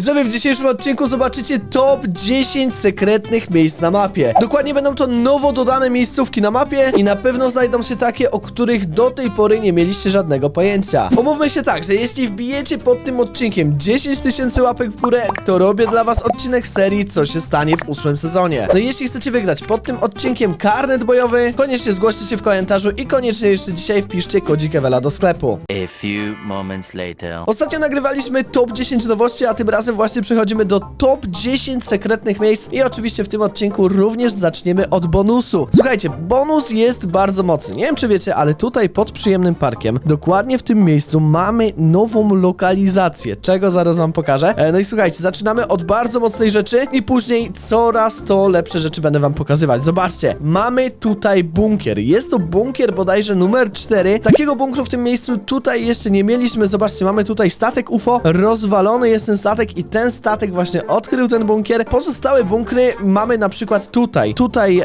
Widzowie, w dzisiejszym odcinku zobaczycie top 10 sekretnych miejsc na mapie. Dokładnie będą to nowo dodane miejscówki na mapie i na pewno znajdą się takie, o których do tej pory nie mieliście żadnego pojęcia. Pomówmy się tak, że jeśli wbijecie pod tym odcinkiem 10 tysięcy łapek w górę, to robię dla was odcinek serii Co się stanie w ósmym sezonie. No i jeśli chcecie wygrać pod tym odcinkiem karnet bojowy, koniecznie zgłoście się w komentarzu i koniecznie jeszcze dzisiaj wpiszcie kodzik Ewela do sklepu. A few moments later. Ostatnio nagrywaliśmy top 10 nowości, a tym razem właśnie przechodzimy do top 10 sekretnych miejsc i oczywiście w tym odcinku również zaczniemy od bonusu. Słuchajcie, bonus jest bardzo mocny. Nie wiem czy wiecie, ale tutaj pod przyjemnym parkiem, dokładnie w tym miejscu mamy nową lokalizację, czego zaraz wam pokażę. E, No i słuchajcie, zaczynamy od bardzo mocnej rzeczy i później coraz to lepsze rzeczy będę wam pokazywać. Zobaczcie, mamy tutaj bunkier. Jest to bunkier bodajże numer 4. Takiego bunkru w tym miejscu tutaj jeszcze nie mieliśmy. Zobaczcie, mamy tutaj statek UFO. Rozwalony jest ten statek i ten statek właśnie odkrył ten bunkier. Pozostałe bunkry mamy na przykład tutaj. Tutaj e,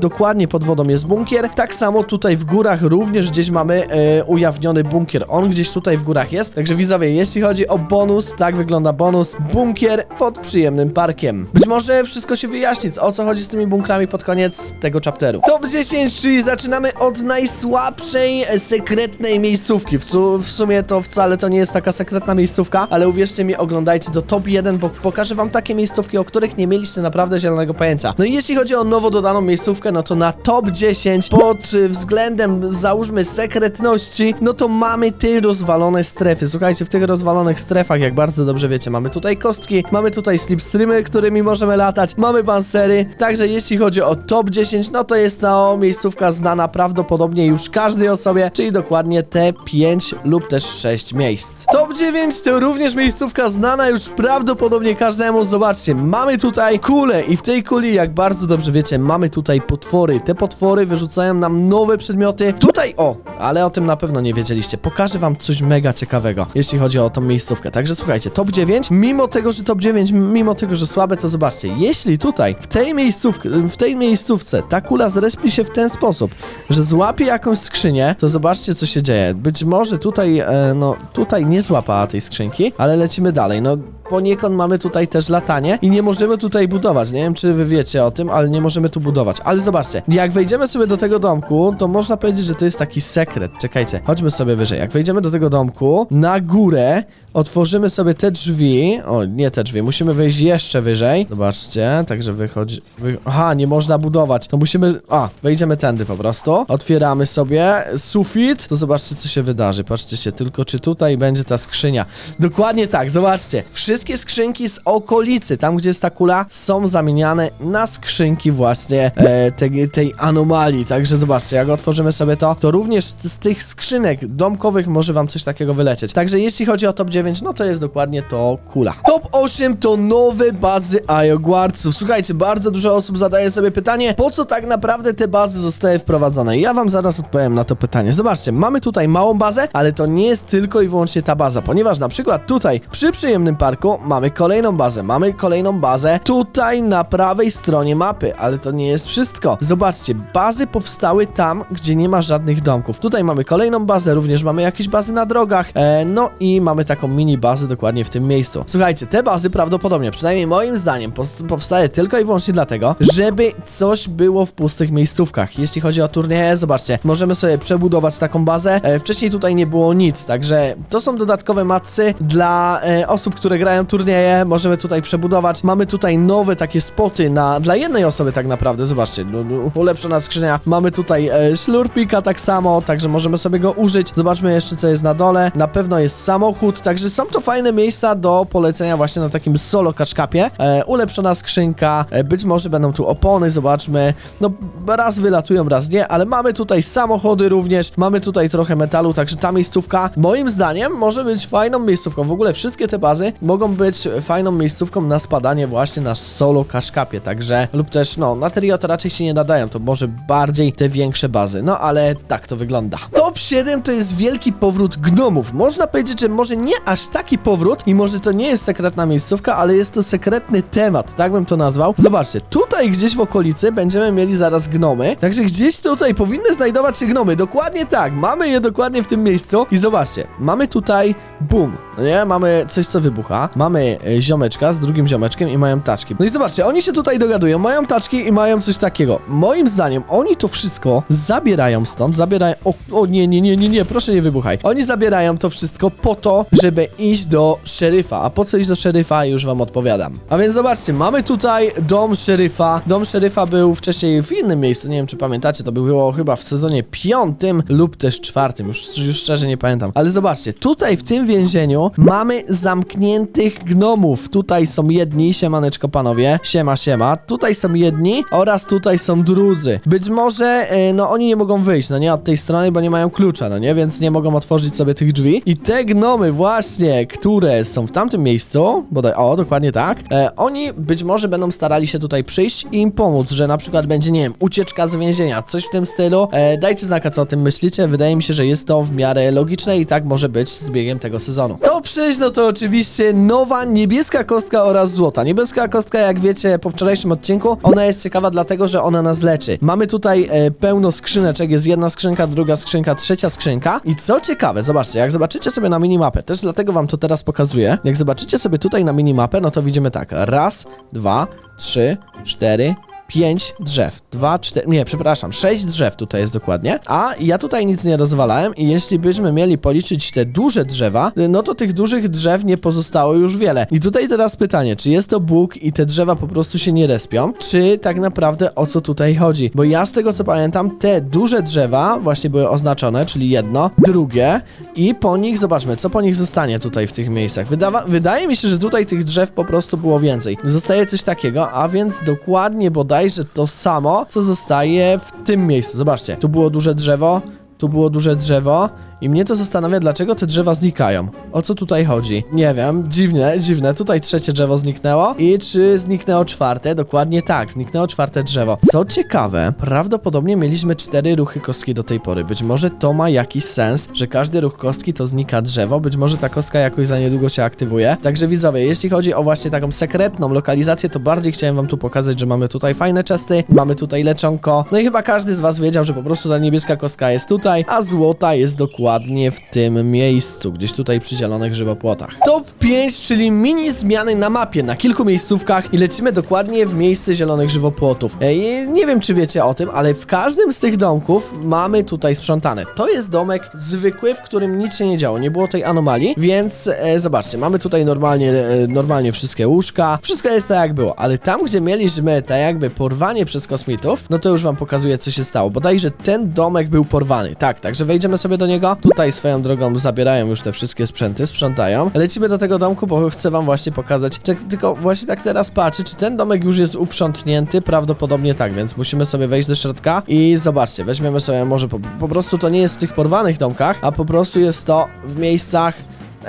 dokładnie pod wodą jest bunkier. Tak samo tutaj w górach również gdzieś mamy e, ujawniony bunkier. On gdzieś tutaj w górach jest. Także widzowie, jeśli chodzi o bonus, tak wygląda bonus. Bunkier pod przyjemnym parkiem. Być może wszystko się wyjaśni, o co chodzi z tymi bunkrami pod koniec tego chapteru. Top 10, czyli zaczynamy od najsłabszej e, sekretnej miejscówki. W, w sumie to wcale to nie jest taka sekretna miejscówka, ale uwierzcie mi, oglądajcie do top 1, bo pokażę wam takie miejscówki, o których nie mieliście naprawdę zielonego pojęcia. No i jeśli chodzi o nowo dodaną miejscówkę, no to na top 10 pod y, względem, załóżmy, sekretności, no to mamy te rozwalone strefy. Słuchajcie, w tych rozwalonych strefach, jak bardzo dobrze wiecie, mamy tutaj kostki, mamy tutaj slipstreamy, którymi możemy latać, mamy pancery, także jeśli chodzi o top 10, no to jest to miejscówka znana prawdopodobnie już każdej osobie, czyli dokładnie te 5 lub też 6 miejsc. Top 9 to również miejscówka znana już prawdopodobnie każdemu. Zobaczcie, mamy tutaj kulę i w tej kuli, jak bardzo dobrze wiecie, mamy tutaj potwory. Te potwory wyrzucają nam nowe przedmioty. Tutaj, o, ale o tym na pewno nie wiedzieliście. Pokażę wam coś mega ciekawego, jeśli chodzi o tą miejscówkę. Także słuchajcie, top 9, mimo tego, że top 9, mimo tego, że słabe, to zobaczcie, jeśli tutaj, w tej miejscówce, w tej miejscówce, ta kula zrespi się w ten sposób, że złapie jakąś skrzynię, to zobaczcie, co się dzieje. Być może tutaj, e, no, tutaj nie złapała tej skrzynki, ale lecimy dalej. No, poniekąd mamy tutaj też latanie i nie możemy tutaj budować. Nie wiem, czy wy wiecie o tym, ale nie możemy tu budować. Ale zobaczcie, jak wejdziemy sobie do tego domku, to można powiedzieć, że to jest taki sekret. Czekajcie, chodźmy sobie wyżej. Jak wejdziemy do tego domku, na górę otworzymy sobie te drzwi. O, nie te drzwi, musimy wejść jeszcze wyżej. Zobaczcie, także wychodzi... Wy... Aha, nie można budować. To musimy... A, wejdziemy tędy po prostu. Otwieramy sobie sufit. To zobaczcie, co się wydarzy. Patrzcie się, tylko czy tutaj będzie ta skrzynia. Dokładnie tak, zobaczcie. Wszystkie skrzynki z okolicy, tam gdzie jest ta kula, są zamieniane na skrzynki właśnie e, tej, tej anomalii. Także zobaczcie, jak otworzymy sobie to, to również z tych skrzynek domkowych może wam coś takiego wylecieć. Także jeśli chodzi o top 9, no to jest dokładnie to kula. Top 8 to nowe bazy Ioguardsów. Słuchajcie, bardzo dużo osób zadaje sobie pytanie, po co tak naprawdę te bazy zostały wprowadzone? Ja wam zaraz odpowiem na to pytanie. Zobaczcie, mamy tutaj małą bazę, ale to nie jest tylko i wyłącznie ta baza, ponieważ na przykład tutaj przy przyjemnym parku mamy kolejną bazę, mamy kolejną bazę tutaj na prawej stronie mapy, ale to nie jest wszystko. Zobaczcie, bazy powstały tam, gdzie nie ma żadnych domków. Tutaj mamy kolejną bazę, również mamy jakieś bazy na drogach, e, no i mamy taką mini bazę dokładnie w tym miejscu. Słuchajcie, te bazy prawdopodobnie, przynajmniej moim zdaniem, powstaje tylko i wyłącznie dlatego, żeby coś było w pustych miejscówkach. Jeśli chodzi o turnieje, zobaczcie, możemy sobie przebudować taką bazę. E, wcześniej tutaj nie było nic, także to są dodatkowe matsy dla e, osób, które grają turnieje. Możemy tutaj przebudować. Mamy tutaj nowe takie spoty na, dla jednej osoby tak naprawdę. Zobaczcie, no, no, ulepszona skrzynia. Mamy tutaj e, tak samo, także możemy sobie go użyć. Zobaczmy jeszcze, co jest na dole. Na pewno jest samochód, także są to fajne miejsca do polecenia właśnie na takim solo kaczkapie. E, ulepszona skrzynka, e, być może będą tu opony, zobaczmy. No, raz wylatują, raz nie, ale mamy tutaj samochody również, mamy tutaj trochę metalu, także ta miejscówka moim zdaniem może być fajną miejscówką. W ogóle wszystkie te bazy mogą być fajną miejscówką na spadanie właśnie na solo kaszkapie, także lub też no, na Terio to raczej się nie nadają, to może bardziej te większe bazy, no ale tak to wygląda. Top 7 to jest wielki powrót gnomów. Można powiedzieć, że może nie aż taki powrót i może to nie jest sekretna miejscówka, ale jest to sekretny temat, tak bym to nazwał. Zobaczcie, tutaj gdzieś w okolicy będziemy mieli zaraz gnomy, także gdzieś tutaj powinny znajdować się gnomy, dokładnie tak, mamy je dokładnie w tym miejscu i zobaczcie, mamy tutaj bum, no nie? Mamy coś, co wybucha. Mamy e, ziomeczka z drugim ziomeczkiem i mają taczki. No i zobaczcie, oni się tutaj dogadują, mają taczki i mają coś takiego. Moim zdaniem, oni to wszystko zabierają stąd, zabierają... O, o nie, nie, nie, nie, nie, proszę nie wybuchaj. Oni zabierają to wszystko po to, żeby iść do szeryfa. A po co iść do szeryfa, już wam odpowiadam. A więc zobaczcie, mamy tutaj dom szeryfa. Dom szeryfa był wcześniej w innym miejscu, nie wiem czy pamiętacie, to było chyba w sezonie piątym lub też czwartym, już, już szczerze nie pamiętam. Ale zobaczcie, tutaj w tym więzieniu mamy zamkniętych gnomów. Tutaj są jedni, siemaneczko panowie, siema, siema. Tutaj są jedni oraz tutaj są drudzy. Być może, e, no oni nie mogą wyjść, no nie, od tej strony, bo nie mają klucza, no nie, więc nie mogą otworzyć sobie tych drzwi. I te gnomy właśnie, które są w tamtym miejscu, bodaj, o, dokładnie tak, e, oni być może będą starali się tutaj przyjść i im pomóc, że na przykład będzie, nie wiem, ucieczka z więzienia, coś w tym stylu. E, dajcie znaka, co o tym myślicie. Wydaje mi się, że jest to w miarę logiczne i tak może być z biegiem tego sezonu. To przyjść, no to oczywiście nowa niebieska kostka oraz złota. Niebieska kostka, jak wiecie, po wczorajszym odcinku, ona jest ciekawa dlatego, że ona nas leczy. Mamy tutaj e, pełno skrzyneczek, jest jedna skrzynka, druga skrzynka, trzecia skrzynka. I co ciekawe, zobaczcie, jak zobaczycie sobie na minimapę, też dlatego wam to teraz pokazuję. Jak zobaczycie sobie tutaj na minimapę, no to widzimy tak, raz, dwa, trzy, cztery, pięć drzew. Dwa, cztery, nie, przepraszam, sześć drzew tutaj jest dokładnie. A ja tutaj nic nie rozwalałem i jeśli byśmy mieli policzyć te duże drzewa, no to tych dużych drzew nie pozostało już wiele. I tutaj teraz pytanie, czy jest to Bóg i te drzewa po prostu się nie respią, czy tak naprawdę o co tutaj chodzi? Bo ja z tego co pamiętam, te duże drzewa właśnie były oznaczone, czyli jedno, drugie i po nich, zobaczmy, co po nich zostanie tutaj w tych miejscach. Wydawa wydaje mi się, że tutaj tych drzew po prostu było więcej. Zostaje coś takiego, a więc dokładnie bodajże to samo, co zostaje w tym miejscu. Zobaczcie, tu było duże drzewo, tu było duże drzewo i mnie to zastanawia, dlaczego te drzewa znikają. O co tutaj chodzi? Nie wiem, dziwne, dziwne. Tutaj trzecie drzewo zniknęło i czy zniknęło czwarte? Dokładnie tak, zniknęło czwarte drzewo. Co ciekawe, prawdopodobnie mieliśmy cztery ruchy kostki do tej pory. Być może to ma jakiś sens, że każdy ruch kostki to znika drzewo, być może ta kostka jakoś za niedługo się aktywuje. Także widzowie, jeśli chodzi o właśnie taką sekretną lokalizację, to bardziej chciałem wam tu pokazać, że mamy tutaj fajne chesty, mamy tutaj leczonko. No i chyba każdy z was wiedział, że po prostu ta niebieska kostka jest tutaj, a złota jest dokładnie w tym miejscu, gdzieś tutaj przy zielonych żywopłotach. Top 5, czyli mini zmiany na mapie, na kilku miejscówkach i lecimy dokładnie w miejsce zielonych żywopłotów. Ej, nie wiem, czy wiecie o tym, ale w każdym z tych domków mamy tutaj sprzątane. To jest domek zwykły, w którym nic się nie działo, nie było tej anomalii, więc e, zobaczcie, mamy tutaj normalnie, e, normalnie wszystkie łóżka, wszystko jest tak jak było, ale tam, gdzie mieliśmy tak jakby porwanie przez kosmitów, no to już wam pokazuję, co się stało. Bodajże ten domek był porwany, tak, także wejdziemy sobie do niego. Tutaj swoją drogą zabierają już te wszystkie sprzęty, sprzątają. Lecimy do tego domku, bo chcę wam właśnie pokazać, czy, tylko właśnie tak teraz patrzę, czy ten domek już jest uprzątnięty, prawdopodobnie tak, więc musimy sobie wejść do środka i zobaczcie, weźmiemy sobie może po, po prostu to nie jest w tych porwanych domkach, a po prostu jest to w miejscach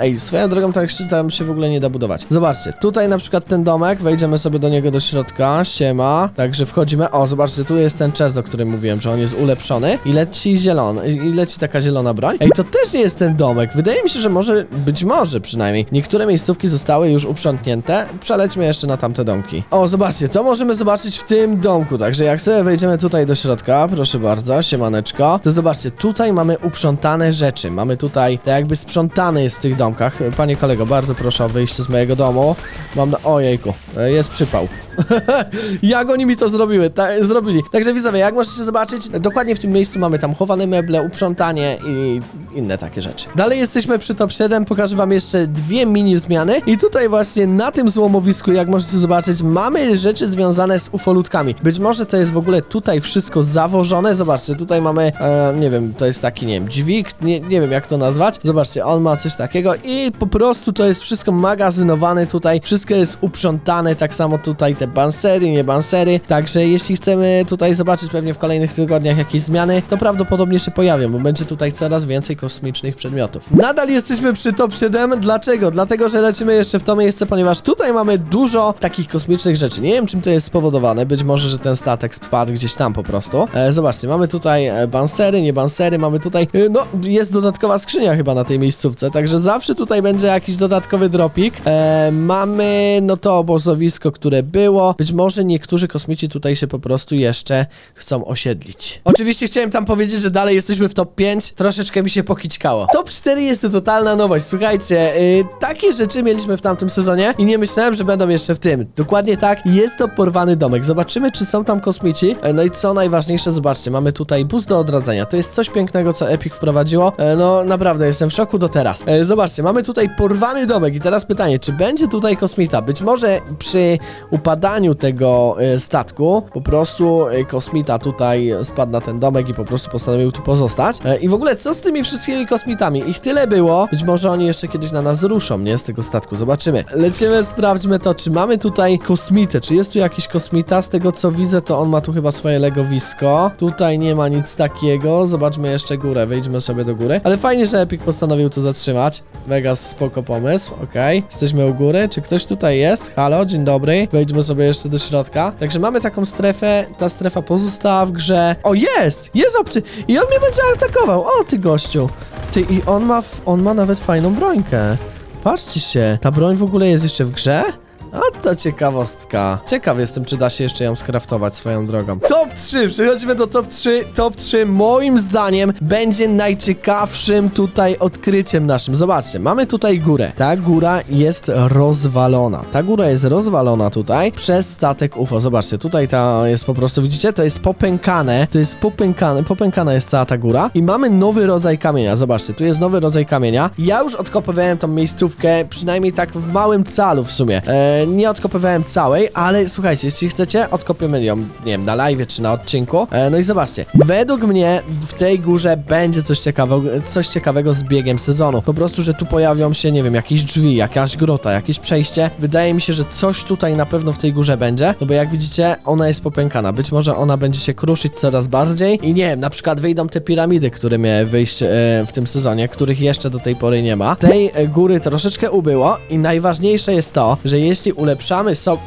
Ej, swoją drogą tak tam się w ogóle nie da budować. Zobaczcie, tutaj na przykład ten domek, wejdziemy sobie do niego do środka, siema, także wchodzimy, o, zobaczcie, tu jest ten chest, o którym mówiłem, że on jest ulepszony i leci zielony, i leci taka zielona broń. Ej, to też nie jest ten domek, wydaje mi się, że może, być może przynajmniej, niektóre miejscówki zostały już uprzątnięte, przelećmy jeszcze na tamte domki. O, zobaczcie, to możemy zobaczyć w tym domku, także jak sobie wejdziemy tutaj do środka, proszę bardzo, siemaneczko, to zobaczcie, tutaj mamy uprzątane rzeczy, mamy tutaj, tak jakby sprzątane jest w tych domkach. Panie kolego, bardzo proszę o wyjście z mojego domu. Mam na... Ojejku, jest przypał. jak oni mi to zrobiły, ta, zrobili. Także widzowie, jak możecie zobaczyć, dokładnie w tym miejscu mamy tam chowane meble, uprzątanie i inne takie rzeczy. Dalej jesteśmy przy top 7, pokażę wam jeszcze dwie mini zmiany i tutaj właśnie na tym złomowisku, jak możecie zobaczyć, mamy rzeczy związane z ufolutkami. Być może to jest w ogóle tutaj wszystko zawożone, zobaczcie, tutaj mamy, e, nie wiem, to jest taki, nie wiem, dźwig, nie, nie wiem jak to nazwać, zobaczcie, on ma coś takiego i po prostu to jest wszystko magazynowane tutaj, wszystko jest uprzątane, tak samo tutaj te bansery, nie bansery, także jeśli chcemy tutaj zobaczyć pewnie w kolejnych tygodniach jakieś zmiany, to prawdopodobnie się pojawią, bo będzie tutaj coraz więcej kosmicznych przedmiotów. Nadal jesteśmy przy top 7, dlaczego? Dlatego, że lecimy jeszcze w to miejsce, ponieważ tutaj mamy dużo takich kosmicznych rzeczy, nie wiem czym to jest spowodowane, być może, że ten statek spadł gdzieś tam po prostu. E, zobaczcie, mamy tutaj e, bansery, nie bansery, mamy tutaj, e, no, jest dodatkowa skrzynia chyba na tej miejscówce, także zawsze tutaj będzie jakiś dodatkowy dropik. E, mamy, no to obozowisko, które było. Być może niektórzy kosmici tutaj się po prostu jeszcze chcą osiedlić. Oczywiście chciałem tam powiedzieć, że dalej jesteśmy w top 5. Troszeczkę mi się pokićkało. Top 4 jest to totalna nowość. Słuchajcie, y, takie rzeczy mieliśmy w tamtym sezonie i nie myślałem, że będą jeszcze w tym. Dokładnie tak, jest to porwany domek. Zobaczymy, czy są tam kosmici. E, no i co najważniejsze, zobaczcie, mamy tutaj bus do odradzenia. To jest coś pięknego, co Epic wprowadziło. E, no naprawdę, jestem w szoku do teraz. E, zobaczcie, mamy tutaj porwany domek i teraz pytanie, czy będzie tutaj kosmita? Być może przy upadaniu tego e, statku po prostu e, kosmita tutaj spadł na ten domek i po prostu postanowił tu pozostać. E, I w ogóle co z tymi wszystkimi kosmitami? Ich tyle było. Być może oni jeszcze kiedyś na nas ruszą, nie? Z tego statku. Zobaczymy. Lecimy, sprawdźmy to, czy mamy tutaj kosmitę. Czy jest tu jakiś kosmita? Z tego co widzę, to on ma tu chyba swoje legowisko. Tutaj nie ma nic takiego. Zobaczmy jeszcze górę. Wejdźmy sobie do góry. Ale fajnie, że Epic postanowił to zatrzymać. Mega spoko pomysł. Okej. Jesteśmy u góry. Czy ktoś tutaj jest? Halo, dzień dobry. Wejdźmy sobie jeszcze do środka. Także mamy taką strefę. Ta strefa pozostała w grze. O, jest! Jest obcy! I on mnie będzie atakował. O, ty gościu. Ty, i on ma, on ma nawet fajną brońkę. Patrzcie się. Ta broń w ogóle jest jeszcze w grze? A to ciekawostka. Ciekaw jestem, czy da się jeszcze ją skraftować swoją drogą. Top 3, przechodzimy do top 3. Top 3 moim zdaniem będzie najciekawszym tutaj odkryciem naszym. Zobaczcie, mamy tutaj górę. Ta góra jest rozwalona. Ta góra jest rozwalona tutaj przez statek UFO. Zobaczcie, tutaj ta jest po prostu, widzicie, to jest popękane. To jest popękane, popękana jest cała ta góra. I mamy nowy rodzaj kamienia. Zobaczcie, tu jest nowy rodzaj kamienia. Ja już odkopywałem tą miejscówkę, przynajmniej tak w małym calu w sumie. E, nie odkopywałem całej, ale słuchajcie, jeśli chcecie, odkopiemy ją, nie wiem, na live czy na odcinku. E, no i zobaczcie, według mnie w tej górze będzie coś ciekawego, coś ciekawego z biegiem sezonu. Po prostu, że tu pojawią się, nie wiem, jakieś drzwi, jakaś grota, jakieś przejście. Wydaje mi się, że coś tutaj na pewno w tej górze będzie, no bo jak widzicie, ona jest popękana. Być może ona będzie się kruszyć coraz bardziej i nie wiem, na przykład wyjdą te piramidy, które miały wyjść e, w tym sezonie, których jeszcze do tej pory nie ma. Tej e, góry troszeczkę ubyło i najważniejsze jest to, że jeśli ulepszamy sobie...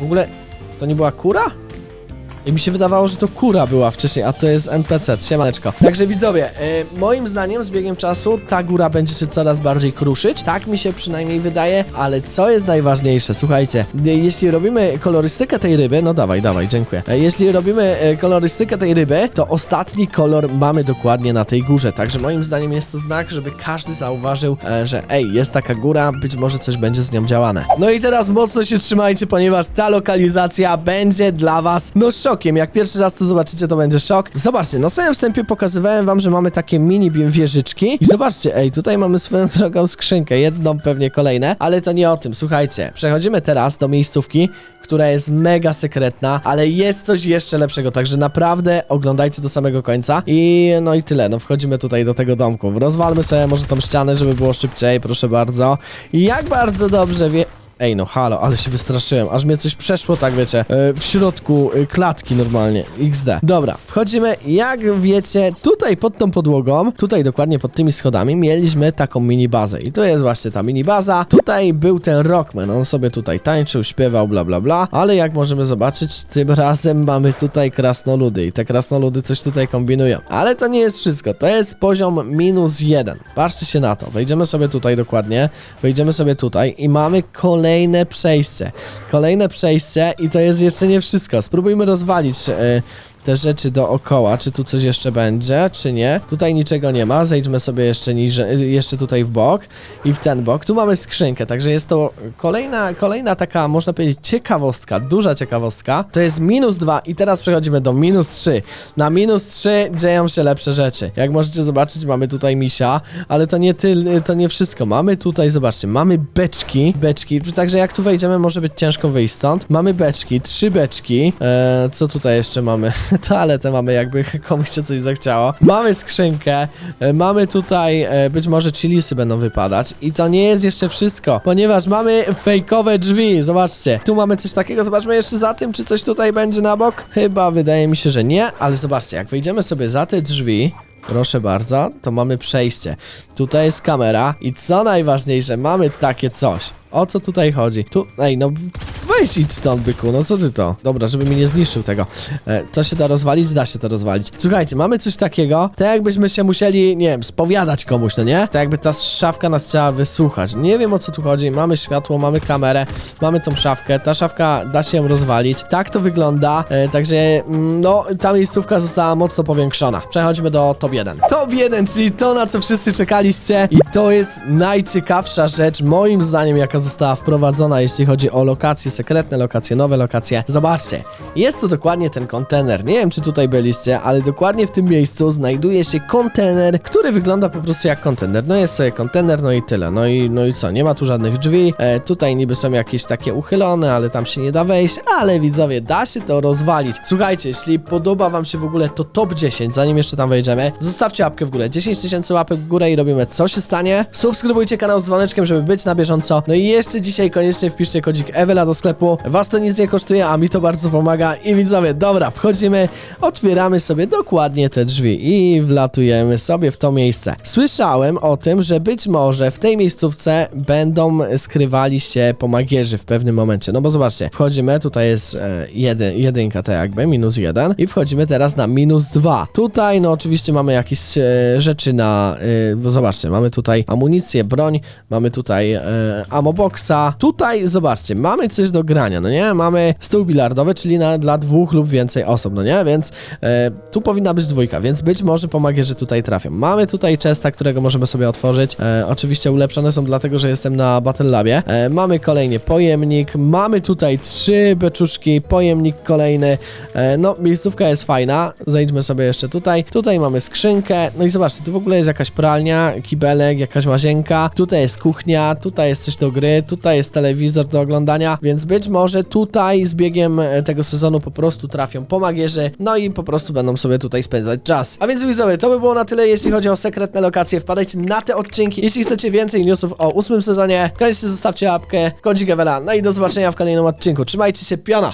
W ogóle to nie była kura? I mi się wydawało, że to kura była wcześniej, a to jest NPC, siemaneczko. Także widzowie, y, moim zdaniem z biegiem czasu ta góra będzie się coraz bardziej kruszyć, tak mi się przynajmniej wydaje, ale co jest najważniejsze, słuchajcie, y, jeśli robimy kolorystykę tej ryby, no dawaj, dawaj, dziękuję. Y, jeśli robimy kolorystykę tej ryby, to ostatni kolor mamy dokładnie na tej górze, także moim zdaniem jest to znak, żeby każdy zauważył, że ej, jest taka góra, być może coś będzie z nią działane. No i teraz mocno się trzymajcie, ponieważ ta lokalizacja będzie dla was, no szokiem. Jak pierwszy raz to zobaczycie, to będzie szok. Zobaczcie, na samym wstępie pokazywałem wam, że mamy takie mini wieżyczki. I zobaczcie, ej, tutaj mamy swoją drogą skrzynkę, jedną pewnie kolejne, ale to nie o tym. Słuchajcie, przechodzimy teraz do miejscówki, która jest mega sekretna, ale jest coś jeszcze lepszego, także naprawdę oglądajcie do samego końca. I no i tyle, no wchodzimy tutaj do tego domku. Rozwalmy sobie może tą ścianę, żeby było szybciej, proszę bardzo. I jak bardzo dobrze wie... Ej, no halo, ale się wystraszyłem, aż mnie coś przeszło, tak wiecie, e, w środku e, klatki normalnie, XD. Dobra, wchodzimy, jak wiecie, tutaj pod tą podłogą, tutaj dokładnie pod tymi schodami mieliśmy taką mini bazę i to jest właśnie ta mini baza. Tutaj był ten Rockman, on sobie tutaj tańczył, śpiewał, bla bla bla, ale jak możemy zobaczyć, tym razem mamy tutaj krasnoludy i te krasnoludy coś tutaj kombinują. Ale to nie jest wszystko, to jest poziom minus jeden. Patrzcie się na to, wejdziemy sobie tutaj dokładnie, wejdziemy sobie tutaj i mamy kolejne przejście. Kolejne przejście i to jest jeszcze nie wszystko. Spróbujmy rozwalić e, te rzeczy dookoła, czy tu coś jeszcze będzie, czy nie. Tutaj niczego nie ma, zejdźmy sobie jeszcze niżej, jeszcze tutaj w bok i w ten bok. Tu mamy skrzynkę, także jest to kolejna, kolejna taka, można powiedzieć, ciekawostka, duża ciekawostka. To jest minus dwa i teraz przechodzimy do minus trzy. Na minus trzy dzieją się lepsze rzeczy. Jak możecie zobaczyć, mamy tutaj misia, ale to nie ty, to nie wszystko. Mamy tutaj, zobaczcie, mamy beczki, beczki, także jak tu wejdziemy, może być ciężko wyjść stąd. Mamy beczki, trzy beczki. Eee, co tutaj jeszcze mamy? Toaletę mamy, jakby komuś się coś zachciało. Mamy skrzynkę, e, mamy tutaj, e, być może chilisy będą wypadać. I to nie jest jeszcze wszystko, ponieważ mamy fejkowe drzwi, zobaczcie. Tu mamy coś takiego, zobaczmy jeszcze za tym, czy coś tutaj będzie na bok. Chyba wydaje mi się, że nie, ale zobaczcie, jak wejdziemy sobie za te drzwi, Proszę bardzo, to mamy przejście. Tutaj jest kamera i co najważniejsze, mamy takie coś. O co tutaj chodzi? Tu, ej, no weź idź stąd, byku, no co ty to? Dobra, żeby mi nie zniszczył tego. E, to się da rozwalić? Da się to rozwalić. Słuchajcie, mamy coś takiego, tak jakbyśmy się musieli, nie wiem, spowiadać komuś, no nie? Tak jakby ta szafka nas chciała wysłuchać. Nie wiem o co tu chodzi, mamy światło, mamy kamerę, mamy tą szafkę, ta szafka da się rozwalić. Tak to wygląda, e, także mm, no, ta miejscówka została mocno powiększona. Przechodźmy do top 1. Top 1, czyli to na co wszyscy czekaliście i to jest najciekawsza rzecz moim zdaniem, jaka została wprowadzona, jeśli chodzi o lokacje sekretne, lokacje nowe, lokacje. Zobaczcie, jest to dokładnie ten kontener. Nie wiem, czy tutaj byliście, ale dokładnie w tym miejscu znajduje się kontener, który wygląda po prostu jak kontener. No jest sobie kontener, no i tyle. No i, no i co, nie ma tu żadnych drzwi. E, tutaj niby są jakieś takie uchylone, ale tam się nie da wejść, ale widzowie, da się to rozwalić. Słuchajcie, jeśli podoba wam się w ogóle to top 10, zanim jeszcze tam wejdziemy, zostawcie łapkę w górę. 10 tysięcy łapek w górę i robimy co się stanie. Subskrybujcie kanał z dzwoneczkiem, żeby być na bieżąco. No i jeszcze dzisiaj koniecznie wpiszcie kodzik Ewela do sklepu. Was to nic nie kosztuje, a mi to bardzo pomaga. I widzowie, dobra, wchodzimy, otwieramy sobie dokładnie te drzwi i wlatujemy sobie w to miejsce. Słyszałem o tym, że być może w tej miejscówce będą skrywali się pomagierzy w pewnym momencie. No bo zobaczcie, wchodzimy, tutaj jest e, jeden, jedynka tak jakby, minus jeden i wchodzimy teraz na minus dwa. Tutaj no oczywiście mamy jakieś e, rzeczy na, e, bo zobaczcie, mamy tutaj amunicję, broń, mamy tutaj e, amoboxa. Tutaj zobaczcie, mamy coś do grania, no nie? Mamy stół bilardowy, czyli na, dla dwóch lub więcej osób, no nie? Więc e, tu powinna być dwójka, więc być może pomagierzy tutaj trafią. Mamy tutaj chesta, którego możemy sobie otworzyć. E, oczywiście ulepszone są dlatego, że jestem na Battle Labie. E, mamy kolejnie pojemnik, mamy tutaj trzy beczuszki, pojemnik kolejny. E, no, miejscówka jest fajna. Zejdźmy sobie jeszcze tutaj. Tutaj mamy skrzynkę. No i zobaczcie, tu w ogóle jest jakaś pralnia, kibelek, jakaś łazienka. Tutaj jest kuchnia, tutaj jest coś do gry, tutaj jest telewizor do oglądania, więc być może tutaj z biegiem e, tego sezonu po prostu trafią pomagierzy, no i po prostu będą sobie tutaj spędzać czas. A więc widzowie, to by było na tyle, jeśli chodzi o sekretne lokacje. Wpadajcie na te odcinki. Jeśli chcecie więcej newsów o ósmym sezonie, koniecznie zostawcie łapkę, kodzik Ewela. No i do zobaczenia w kolejnym odcinku. Trzymajcie się, piona!